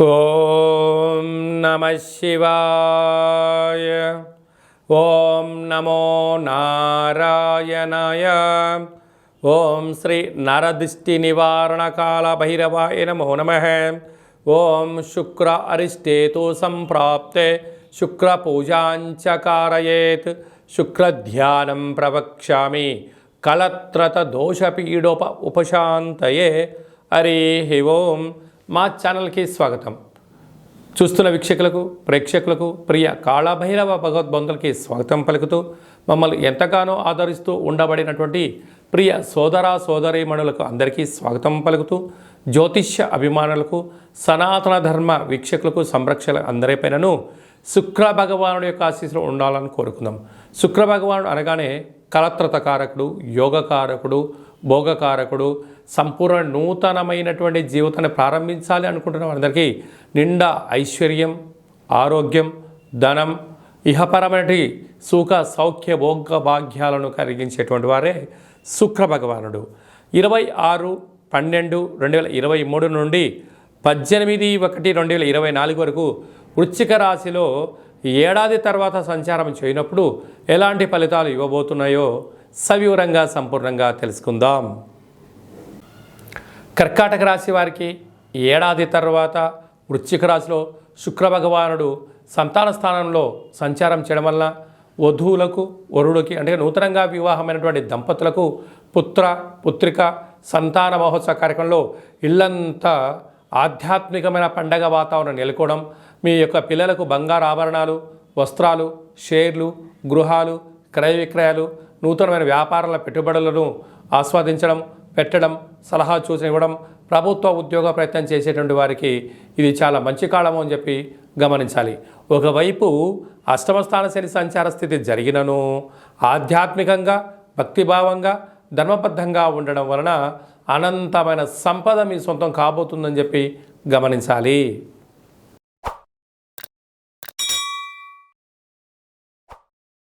ॐ नमः शिवाय। ॐ नमो नारायणाय। ॐ श्री नरदृष्टिनिवारणकालभैरवाय नमो नमः। ॐ शुक्र अरिष्टेतु सम्प्राप्ते शुक्रपूजाञ्च कारयेत् शुक्रध्यानं प्रवक्ष्यामि। कलत्रतदोषपीडोप उपशान्तये। हरिः ओम्। మా ఛానల్కి స్వాగతం. చూస్తున్న వీక్షకులకు ప్రేక్షకులకు ప్రియ కాళభైరవ భగవద్బంధులకి స్వాగతం పలుకుతూ మమ్మల్ని ఎంతగానో ఆదరిస్తూ ఉండబడినటువంటి ప్రియ సోదర సోదరీమణులకు అందరికీ స్వాగతం పలుకుతూ జ్యోతిష్య అభిమానులకు సనాతన ధర్మ వీక్షకులకు సంరక్షణ అందరిపైనను శుక్ర భగవానుడి యొక్క ఆశీస్సులు ఉండాలని కోరుకుందాం. శుక్ర భగవానుడు అనగానే కలత్రతకారకుడు యోగకారకుడు భోగకారకుడు సంపూర్ణ నూతనమైనటువంటి జీవితాన్ని ప్రారంభించాలి అనుకుంటున్న వారందరికీ నిండా ఐశ్వర్యం ఆరోగ్యం ధనం ఇహపరమైన సుఖ సౌఖ్య భోగ భాగ్యాలను కలిగించేటువంటి వారే శుక్ర భగవానుడు. ఇరవై ఆరు పన్నెండు రెండు వేల ఇరవై మూడు నుండి పద్దెనిమిది ఒకటి రెండు వేల ఇరవై నాలుగు వరకు వృశ్చిక రాశిలో ఏడాది తర్వాత సంచారం చేయనప్పుడు ఎలాంటి ఫలితాలు ఇవ్వబోతున్నాయో సవివరంగా సంపూర్ణంగా తెలుసుకుందాం. కర్కాటక రాశి వారికి ఏడాది తర్వాత వృశ్చిక రాశిలో శుక్రభగవానుడు సంతాన స్థానంలో సంచారం చేయడం వల్ల వధువులకు వరుడికి అంటే నూతనంగా వివాహమైనటువంటి దంపతులకు పుత్ర పుత్రిక సంతాన మహోత్సవ కార్యక్రమంలో ఇల్లంతా ఆధ్యాత్మికమైన పండగ వాతావరణం నెలకోవడం మీ యొక్క పిల్లలకు బంగారు ఆభరణాలు వస్త్రాలు షేర్లు గృహాలు క్రయ విక్రయాలు నూతనమైన వ్యాపారాల పెట్టుబడులను ఆస్వాదించడం పెట్టడం సలహా సూచన ఇవ్వడం ప్రభుత్వ ఉద్యోగ ప్రయత్నం చేసేటువంటి వారికి ఇది చాలా మంచి కాలము అని చెప్పి గమనించాలి. ఒకవైపు అష్టమ స్థాన శని సంచార స్థితి జరిగినను ఆధ్యాత్మికంగా భక్తిభావంగా ధర్మబద్ధంగా ఉండడం వలన అనంతమైన సంపద మీ సొంతం కాబోతుందని చెప్పి గమనించాలి.